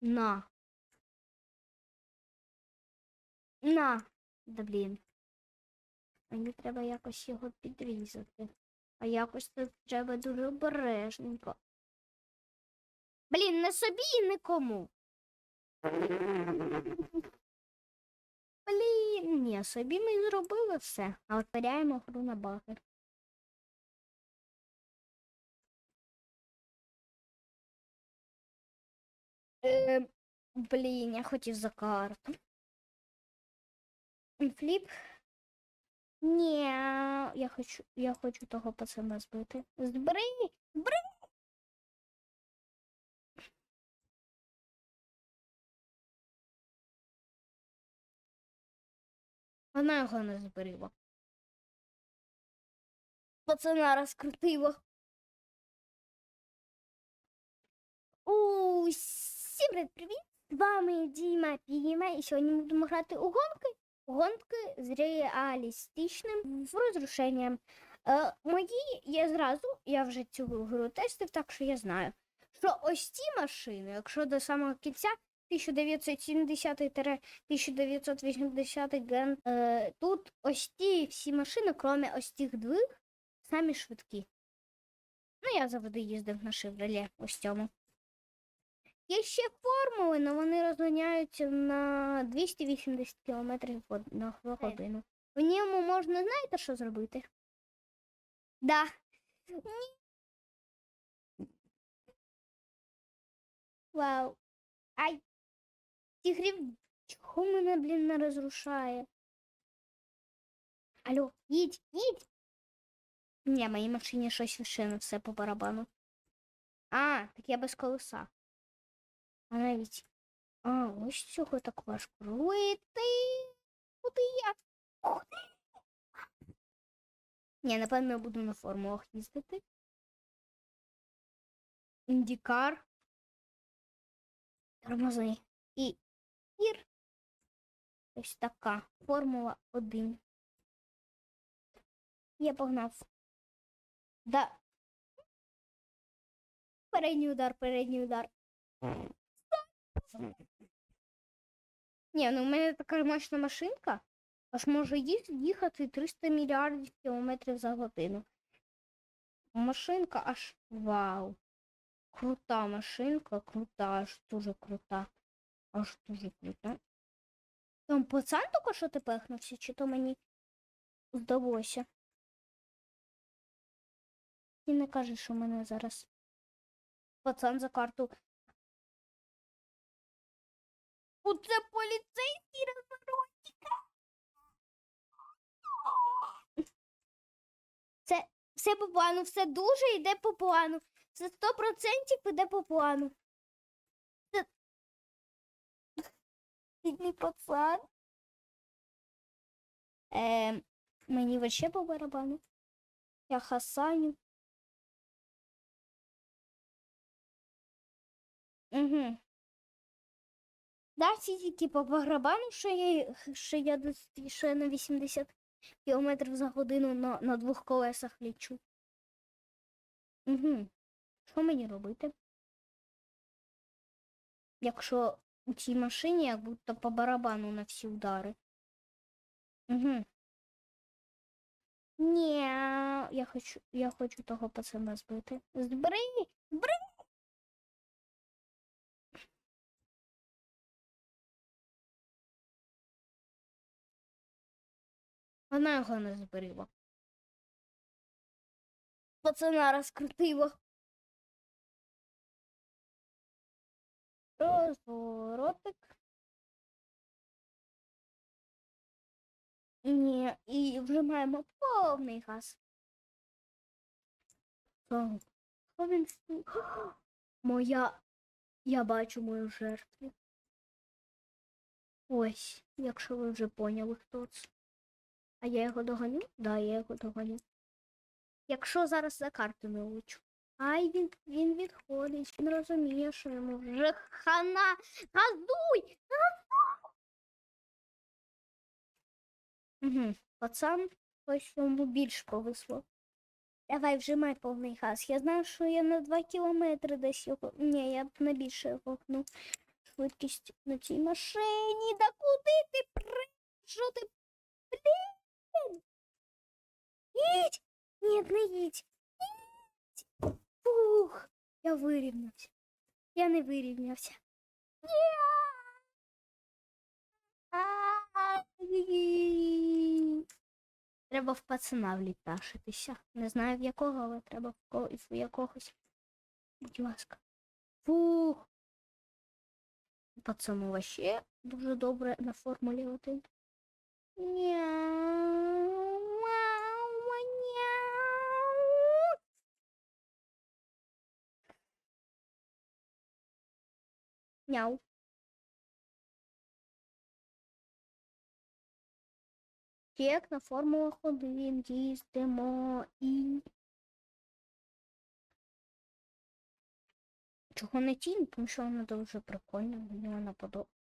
На. На. Да блін. Мені треба якось його підрізати. А якось це треба дуже обережненько. Блін, не собі і нікому. Блін, ні, собі ми зробили все. А от перяємо гру на багер. Е, блін, я хотів за карту. Фліп. Ні, я хочу, я хочу того пацана збити. Збери! Збери! Вона його не зберігла. Пацана розкрутила. Усім привіт! З вами Діма Піма, і сьогодні ми будемо грати у гонки. Гонки з реалістичним розрушенням. Е, мої я зразу, я вже цю гру тестив, так що я знаю, що ось ці машини, якщо до самого кінця 1970-1980 ген, е, тут ось ті всі машини, крім ось тих двох, самі швидкі. Ну, я завжди їздив на шевроле ось цьому. Є ще формули, але вони розганяються на 280 км на годину. В ньому можна, знаєте, що зробити? Да. Вау. Ай. Тігрів, чого мене, блін, не розрушає? Алло, їдь, їдь. Ні, моїй машині щось шини все по барабану. А, так я без колеса. А навіть. А, ось цього так важко робити. Куди я? Куди? Ні, напевно, я буду на формулах їздити. Індікар. Тормози. І ір. Ось така. Формула 1. Я погнав. Да. Передній удар, передній удар. Ні, ну в мене така мощна машинка, аж може їхати 300 мільярдів кілометрів за годину. Машинка аж вау. Крута машинка, крута, аж дуже крута. Аж дуже крута. Там пацан тільки що ти пехнувся, чи то мені здалося? Ти не кажеш, що мене зараз пацан за карту Оце поліцейський розворотика. Це все по плану, все дуже йде по плану. Це сто процентів іде по плану. Це... Бідний пацан. Е, мені вообще по барабану. Я хасаню. Угу. Да, тільки по барабану, що я, що я, що я на 80 км за годину на, на двох колесах лічу. Угу. Що мені робити? Якщо у цій машині як будто по барабану на всі удари. Угу. Ні, я хочу, я хочу того пацана збити. Збери! Збери! Вона його не зберігла. Пацана розкрутила. Розворотик. Ні, і вжимаємо повний газ. Він Моя. Я бачу мою жертву. Ось, якщо ви вже поняли, хто це. А я його доганю? Да, я його доганю. Якщо зараз за карту не влучу. Ай, він, він відходить. Він розуміє, що йому вже хана. Газуй! Угу. Пацан, ось йому більш повисло. Давай вжимай повний газ. Я знаю, що я на 2 кілометри десь його. Ні, я б на більше гну. швидкість на цій машині. Да куди ти при? Що ти? Блін! Їдь! Ні, не їдь. Їдь! Фух, я вирівнявся. Я не вирівнявся. Треба в пацана вліташитися. Не знаю в якого, але треба в, якогось. Будь ласка. Фух. Пацану вообще дуже добре на формулі 1. Няу, мяу, няу. Няу. Чек на Формулах 1 їздимо і. Чого не тінь, тому що вона дуже прикольна, мені вона подобається.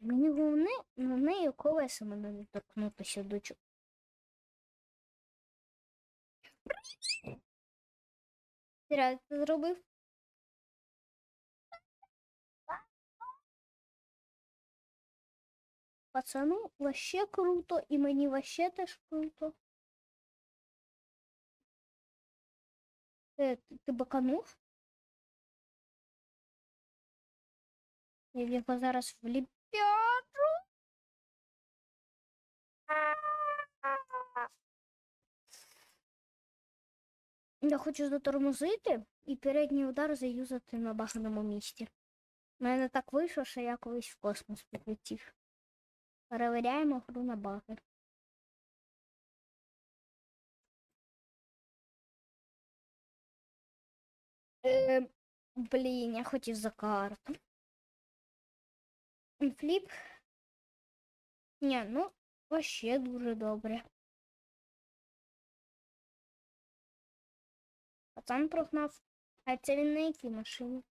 Мені головне на неї колесами не торкнутися до чого. Ти це зробив. Пацану вообще круто, і мені вообще теж круто. Е, ти, ти баканув? Я його зараз вліпяджу. Я хочу затормозити і передній удар заюзати на бажаному місці. У мене так вийшло, що я колись в космос підлетів. Перевіряємо гру на баги. Е, блін, я хотів за карту. Фліп. Ні, ну, вообще дуже добре. Пацан прогнав. А це він на якій машині?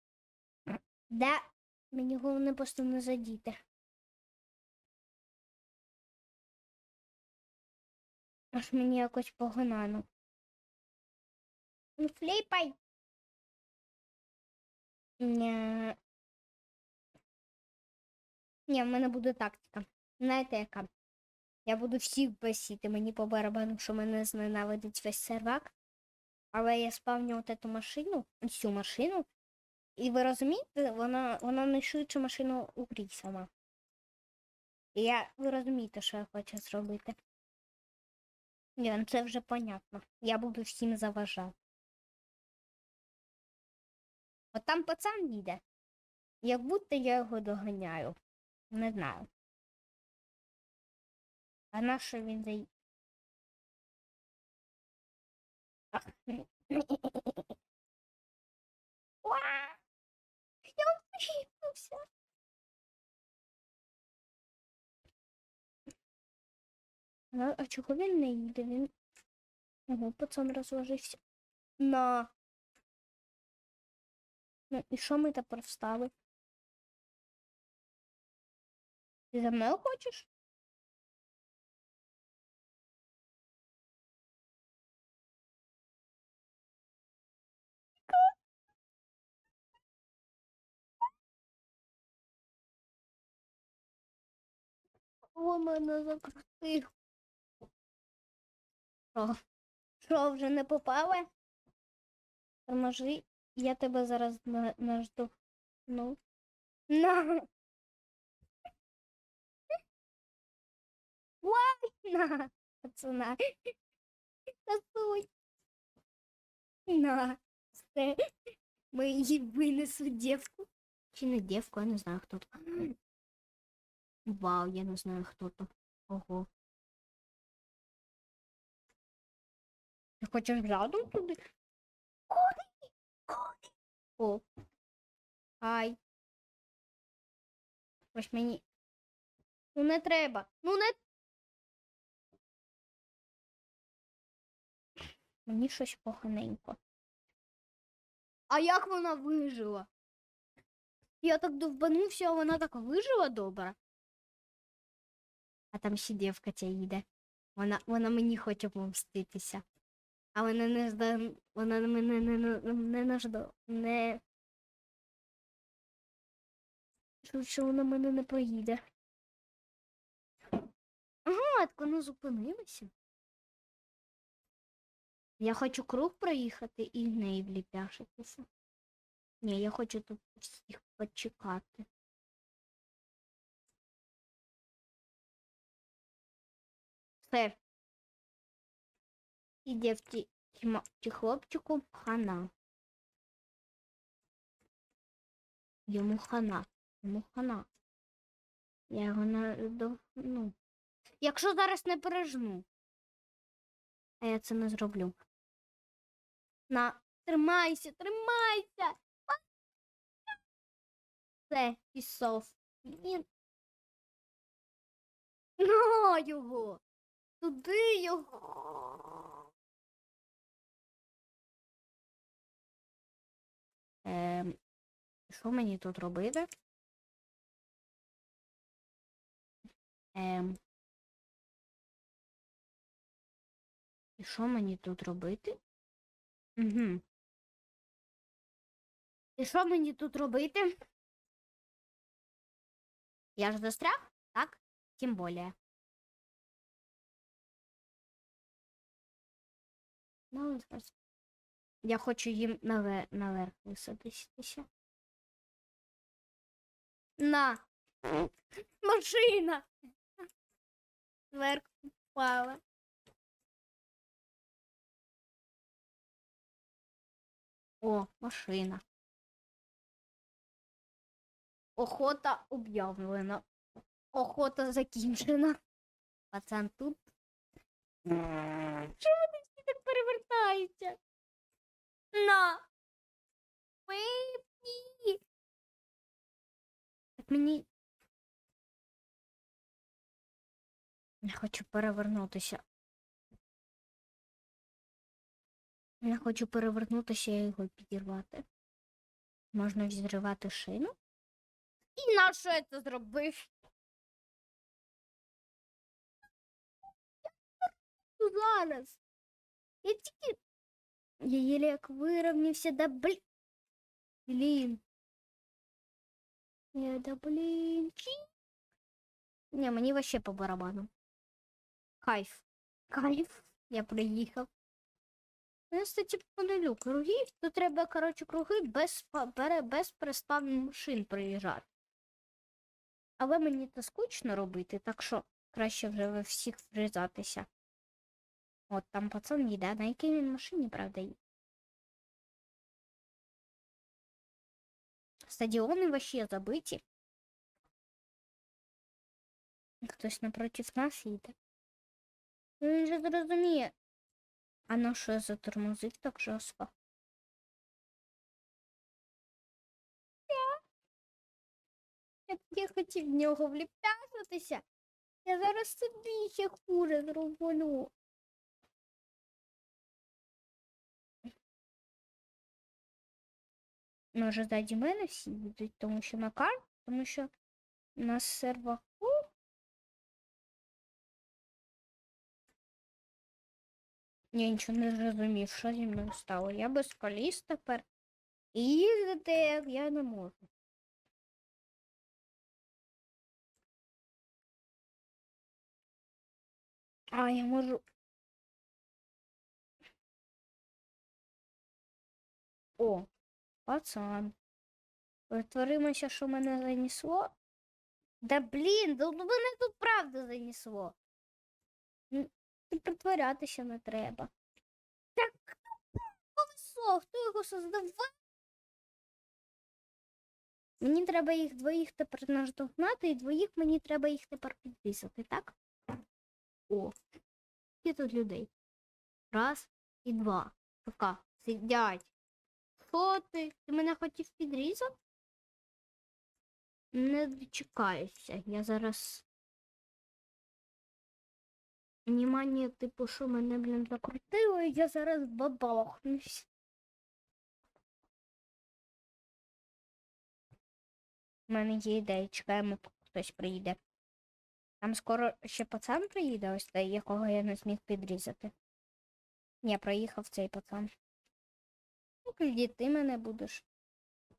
Да, мені головне просто не задіти. Аж мені якось погано. Ну, фліпай. Ні. Ні, в мене буде тактика. Знаєте яка? Я буду всіх бесіти, мені по барабану, що мене зненавидить весь сервак. Але я спавню от эту машину, цю машину. І ви розумієте, вона, вона найшвидша машина у грі сама. І я, ви розумієте, що я хочу зробити. Ні, ну це вже понятно. Я буду всім заважати. От там пацан їде. Як будто я його доганяю. Не знаю. А на що він. Уа! Я випився. А, а чого він не їде? Він. Ого, пацан розложився. На. Ну, і що ми тепер встали? Ти за мною хочеш? О, мене закрутив. Що? Що, вже не попали? Торможи, я тебе зараз на- наштовхну. На. Вай, на, пацана. Засунь. На. Все. Ми її винесу дівку. Чи не дівку, я не знаю, хто то. Вау, я не знаю, хто то. Ого. Ти хочеш задом туди? Куди? Куди? О. Ай. Ось мені. Ну не треба. Ну не. Мені щось поганенько. А як вона вижила? Я так довбанувся, а вона так вижила добре. А там ще дівка ця їде. Вона, вона мені хоче помститися. А вона не жда... вона мене не, не, не, не, нажда... не Швидше вона мене не проїде. Ага, так вона зупинилася. Я хочу круг проїхати і в неї вліпяшитися. Ні, я хочу тут всіх почекати. Все. Іде в ті, хлопчику хана. Йому хана. Йому хана. Я його не ну. Якщо зараз не пережну. А я це не зроблю. На, тримайся, тримайся. Все, пішов. Він. На його. Туди його. Ем, що мені тут робити? Ем. І що мені тут робити? Угу. І що мені тут робити? Я ж застряг, так? Тим более. Ну. Я хочу їм навер... наверх висадитися. На! Машина! Зверху впала. О, машина. Охота об'явлена. Охота закінчена. Пацан тут. Чому вони всі так перевертаються? На. Випні. Так мені. Я хочу перевернутися. Я хочу перевернутися і його підірвати. Можна взривати шину. І на що я це зробив? Зараз. Я тільки. Я єлі як вирівнявся, да блін. Блін. Я да блін. Ні, мені вообще по барабану. Кайф. Кайф. Я приїхав. Ну, Я, кстати, понелю кругів. Тут треба, коротше, круги без, без переставних машин приїжджати. Але мені це скучно робити, так що краще вже ви всіх врізатися. От там пацан їде, на якій він машині, правда, їде. Стадіони вообще забиті. Хтось напротив нас їде. Він же зрозуміє. А на що так жорстко? Я, я хотів в нього вліпятися. Я зараз собі ще хуже зроблю. Може, ззаді мене всі їдуть, тому що Макар, тому що на серваку. Я нічого не зрозумів, що зі мною стало. Я без коліс тепер. І їздити я не можу. А, я можу. О, пацан. Притворимося, що мене занесло. Да блін, да ну мене тут правда занесло. І притворятися не треба. Так колесо, хто його создавав? Мені треба їх двоїх тепер наштовхнути, і двоїх мені треба їх тепер підписати, так? О, скільки тут людей? Раз і два. Пока. Сидять. Що ти? Ти мене хотів підрізати? Не дочекаюся. Я зараз. Внимание, типу, що мене, блін, закрутило, і я зараз бабахнусь. У мене є ідея, чекаємо, поки хтось приїде. Там скоро ще пацан приїде, ось той, якого я не зміг підрізати. Ні, проїхав цей пацан. Ну, ти мене будеш.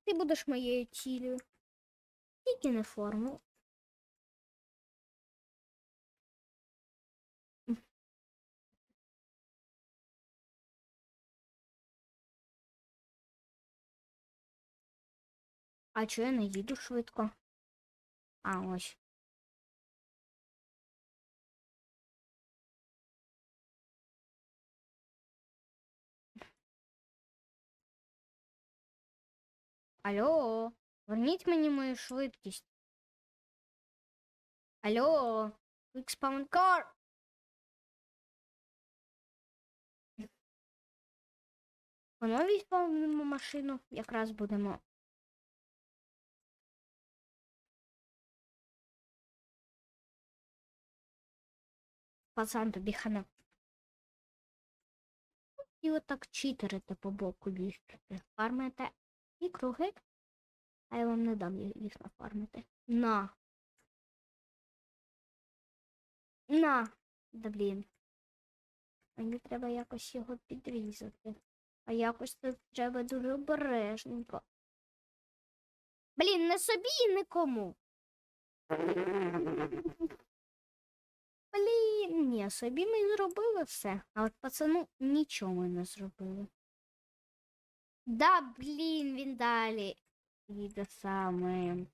Ти будеш моєю цілею. Тільки не форму. А чого я не їду швидко? А, ось. Алло, верніть мені мою швидкість. Алло, Quick Spawn Car. Воно візьмемо машину, якраз будемо. Пацан тобі хана. І отак читерите по боку їздите. Фармите і круги. А я вам не дам їх нафармити. На. На. Да блін. Мені треба якось його підрізати. А якось це треба дуже обережненько. Блін, не собі і нікому. Ні, собі ми зробили все. А от пацану нічого ми не зробили. Да, блін, він далі. Їде саме.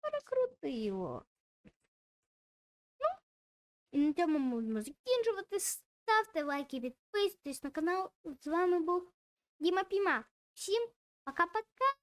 Перекрутило. Ну, і на цьому будемо закінчувати. Ставте лайки, підписуйтесь на канал. З вами був Діма Піма. Всім пока-пока.